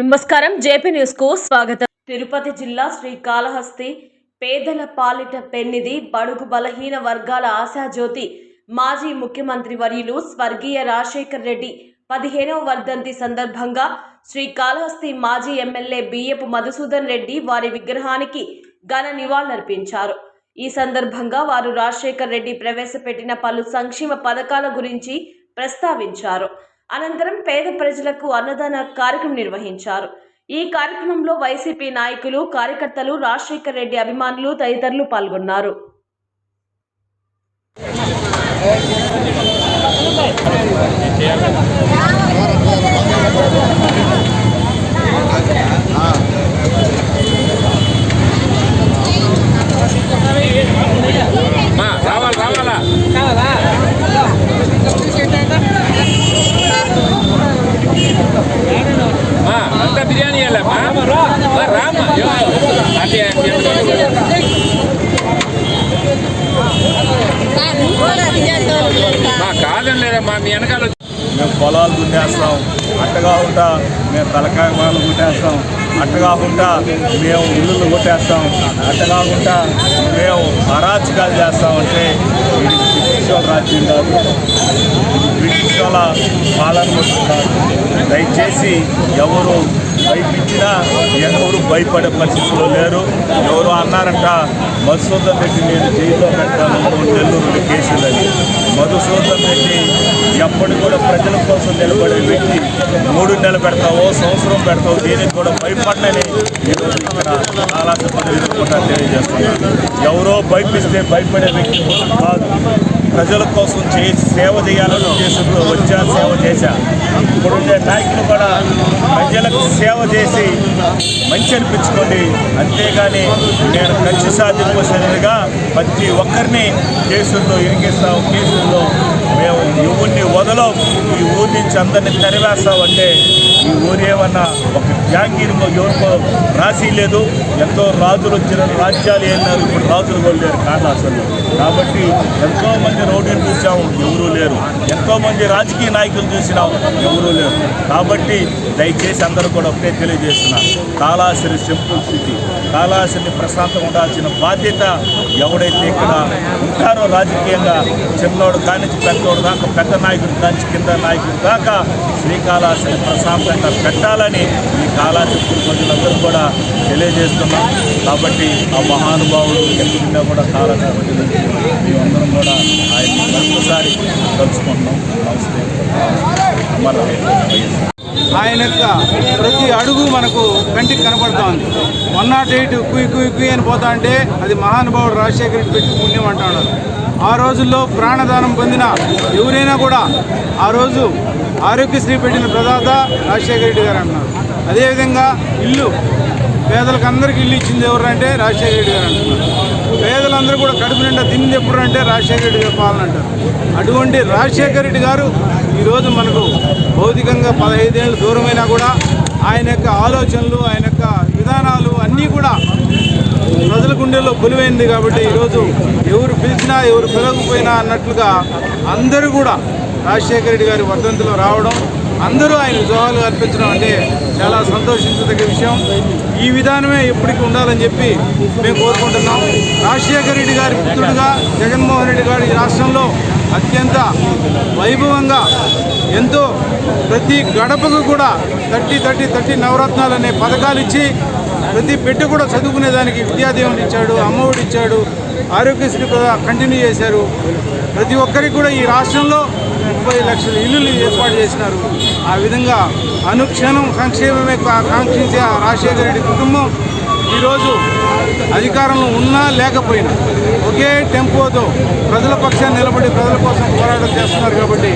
నమస్కారం. జేపీ న్యూస్కు స్వాగతం. తిరుపతి జిల్లా శ్రీకాళహస్తి పేదల పాలిట పెన్నిది బడుగు బలహీన వర్గాల ఆశాజ్యోతి మాజీ ముఖ్యమంత్రి వర్యులు స్వర్గీయ రాజశేఖర్ రెడ్డి పదిహేనవ వర్ధంతి సందర్భంగా శ్రీకాళహస్తి మాజీ ఎమ్మెల్యే బియ్యపు మధుసూదన్ రెడ్డి వారి విగ్రహానికి ఘన నివాళులర్పించారు. ఈ సందర్భంగా వారు రాజశేఖర్ రెడ్డి ప్రవేశపెట్టిన పలు సంక్షేమ పథకాల గురించి ప్రస్తావించారు. అనంతరం పేద ప్రజలకు అన్నదాన కార్యక్రమం నిర్వహించారు. ఈ కార్యక్రమంలో వైసీపీ నాయకులు కార్యకర్తలు రాజశేఖర్ రెడ్డి అభిమానులు తదితరులు పాల్గొన్నారు. మీ వెనకాల మేము పొలాలు దున్నేస్తాం. అట్టగా ఉంటా మేము తలకాయ మాలు కొట్టేస్తాం. అట్టగా ఉంటా మేము ఇల్లులు కొట్టేస్తాం. అట్టగా ఉంటా మేము అరాచకాలు చేస్తామంటే ఇది బ్రిటిష్ వాళ్ళ రాజ్యం కాదు. ఇది బ్రిటిష్ వాళ్ళ పాలన వస్తుంది దయచేసి ఎవరు భయపించినా ఎవరు భయపడే పరిస్థితుల్లో లేరు. ఎవరు అన్నారంట మధుసూదన్ రెడ్డి నేను జైల్లో పెట్టాను. మూడు నెల్లూరు కేసులని మధుసూదన్ రెడ్డి ఎప్పటి కూడా ప్రజల కోసం నిలబడే వ్యక్తి మూడు నెలలు పెడతావో సంవత్సరం పెడతావు దీనికి కూడా భయపడనని ఈరోజు ఇక్కడ చాలా తెలియజేస్తున్నాను. ఎవరో భయపిస్తే భయపడే వ్యక్తి కాదు. ప్రజల కోసం చే సేవ చేయాలని ఉద్దేశంలో వచ్చా సేవ చేశా. ఇప్పుడుండే నాయకులు కూడా ప్రజలకు సేవ చేసి మంచి అనిపించుకోండి. అంతేగాని నేను కక్ష సాధింపగా ప్రతి ఒక్కరిని కేసుల్లో ఇరికిస్తాం కేసుల్లో మేము ఈ ఊరిని వదలం. ఈ ఊరి నుంచి అందరినీ తరివేస్తామంటే ఈ ఊరు ఏమన్నా ఒక జాంగీర్కో ఎవరికో రాసి లేదు ఎంతో రాజులు వచ్చిన రాజ్యాలు ఏన్నారు ఇప్పుడు రాజులు కూడా లేరు కారణాసలు కాబట్టి ఎంతో మంది రౌడీని చూసాము ఎవరూ లేరు. ఎంతో మంది రాజకీయ నాయకులు చూసినాము ఎవరూ లేరు. కాబట్టి దయచేసి అందరూ కూడా ఒకటే తెలియజేస్తున్నారు కాళాశ్రీ సింపుల్ సిటీ. కాళాశ్రీని ప్రశాంతంగా ఉండాల్సిన బాధ్యత ఎవడైతే ఇక్కడ ఉంటారో రాజకీయంగా చిన్నోడు కానించి పెద్దోడు దాకా పెద్ద నాయకుడు కానించి కింద నాయకుడు దాకా శ్రీకాళహస్తిని ప్రశాంతంగా పెట్టాలని ఈ కాళాశ్రీ ప్రజలందరూ కూడా తెలియజేస్తున్నాం. కాబట్టి ఆ మహానుభావుడు ఎక్కడున్నా కూడా కాళాశ్రీ మేమందరం కూడా ఆయన మరొకసారి కలుసుకుంటున్నాం. నమస్తే. అమర ఆయన యొక్క ప్రతి అడుగు మనకు కంటికి కనపడుతోంది. వన్ నాట్ ఎయిట్ కుయ్ కుయ్ కుయ్ అని పోతా అంటే అది మహానుభావుడు రాజశేఖర రెడ్డి పెట్టి పుణ్యం అంటున్నారు ఆ రోజుల్లో ప్రాణదానం పొందిన ఎవరైనా కూడా ఆ రోజు ఆరోగ్యశ్రీ పెట్టిన ప్రదాత రాజశేఖర రెడ్డి గారు అన్నారు. అదేవిధంగా ఇల్లు పేదలకు అందరికీ ఇల్లు ఇచ్చింది ఎవరు అంటే రాజశేఖర రెడ్డి గారు అంటున్నారు. పేదలందరూ కూడా కడుపు నిండా తింది ఎప్పుడు అంటే రాజశేఖర రెడ్డి గారు పాలన అంటారు. అటువంటి రాజశేఖర రెడ్డి గారు ఈరోజు మనకు భౌతికంగా పదహైదేళ్ళు దూరమైనా కూడా ఆయన యొక్క ఆలోచనలు ఆయన యొక్క విధానాలు అన్నీ కూడా ప్రజల గుండెల్లో కొలువైంది కాబట్టి ఈరోజు ఎవరు పిలిచినా ఎవరు పిలవకపోయినా అన్నట్లుగా అందరూ కూడా రాజశేఖర రెడ్డి గారి వర్ధంతిలో రావడం అందరూ ఆయన జోహాలు అర్పించడం అంటే చాలా సంతోషించదగ్గ విషయం. ఈ విధానమే ఎప్పటికీ ఉండాలని చెప్పి మేము కోరుకుంటున్నాం. రాజశేఖర రెడ్డి గారి పుత్రుడుగా జగన్మోహన్ రెడ్డి గారు ఈ రాష్ట్రంలో అత్యంత వైభవంగా ఎంతో ప్రతి గడపకు కూడా థర్టీ థర్టీ థర్టీ నవరత్నాలు అనే పథకాలు ఇచ్చి ప్రతి బిడ్డ కూడా చదువుకునేదానికి విద్యాదీవెన ఇచ్చాడు అమ్మఒడి ఇచ్చాడు ఆరోగ్యశ్రీ కూడా కంటిన్యూ చేశారు. ప్రతి ఒక్కరికి కూడా ఈ రాష్ట్రంలో ముప్పై లక్షల ఇల్లులు ఏర్పాటు చేసినారు. ఆ విధంగా అనుక్షణం సంక్షేమమే కాంక్షించే ఆ రాజశేఖర రెడ్డి కుటుంబం ఈరోజు అధికారంలో ఉన్నా లేకపోయినా ఒకే టెంపోతో ప్రజల పక్షాన్ని నిలబడి ప్రజల కోసం పోరాటం చేస్తున్నారు కాబట్టి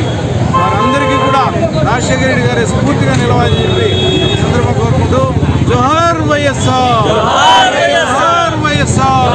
వారందరికీ కూడా రాజశేఖర రెడ్డి గారి స్ఫూర్తిగా నిలవాలని చెప్పి సందర్భం కోరుకుంటూ జోహార్ వైఎస్ఆర్. జోహార్ వైఎస్ఆర్.